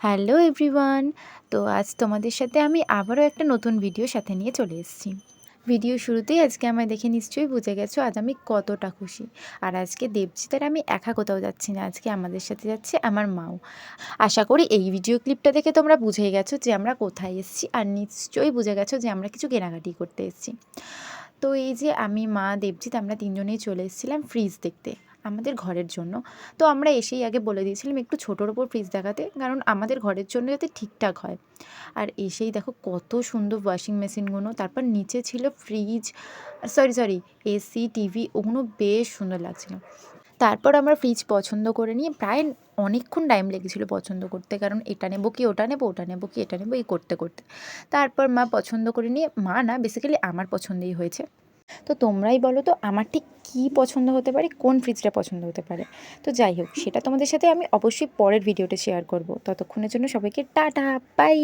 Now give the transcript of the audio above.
Hello everyone. তো আজ তোমাদের সাথে আমি আবারও একটা নতুন ভিডিও সাথে নিয়ে চলে এসেছি। ভিডিও শুরুতেই আজকে আমায় দেখে নিশ্চয়ই বুঝে গেছো আজ আমি কতটা খুশি। আর আজকে দেবজিতার আমি একা কোথাও যাচ্ছি না, আজকে আমাদের সাথে যাচ্ছে আমার মাও। আশা করি এই ভিডিও ক্লিপটা দেখে তোমরা বুঝে গেছো যে আমরা কোথায় এসেছি আর নিশ্চয়ই বুঝে গেছো যে আমরা কিছু কেনাকাটি করতে এসেছি। তো এই যে আমি, মা, দেবজিৎ আমরা তিনজনেই চলে এসেছিলাম ফ্রিজ দেখতে। আমাদের ঘরের জন্য। তো আমরা এসেই আগে বলে দিয়েছিলাম একটু ছোটোর ওপর ফ্রিজ দেখাতে, কারণ আমাদের ঘরের জন্য যাতে ঠিকঠাক হয়। আর এসেই দেখো কত সুন্দর ওয়াশিং মেশিনগুলো তারপর নিচে ছিল fridge sorry sorry AC TV ওগুলো বেশ সুন্দর লাগছিল। তারপর আমরা ফ্রিজ পছন্দ করে নিয়ে প্রায় অনেকক্ষণ টাইম লেগেছিলো পছন্দ করতে, কারণ এটা নেব কি, ওটা নেব ওটা নেব কি, এটা নেব, এই করতে করতে। তারপর মা পছন্দ করে নিয়ে, মা না বেসিক্যালি আমার পছন্দেই হয়েছে। তো তোমরাই বলো তো আমার ঠিক কী পছন্দ হতে পারে, কোন ফ্রিজটা পছন্দ হতে পারে। তো যাই হোক, সেটা তোমাদের সাথে আমি অবশ্যই পরের ভিডিওটা শেয়ার করব। ততক্ষণের জন্য সবাইকে টাটা বাই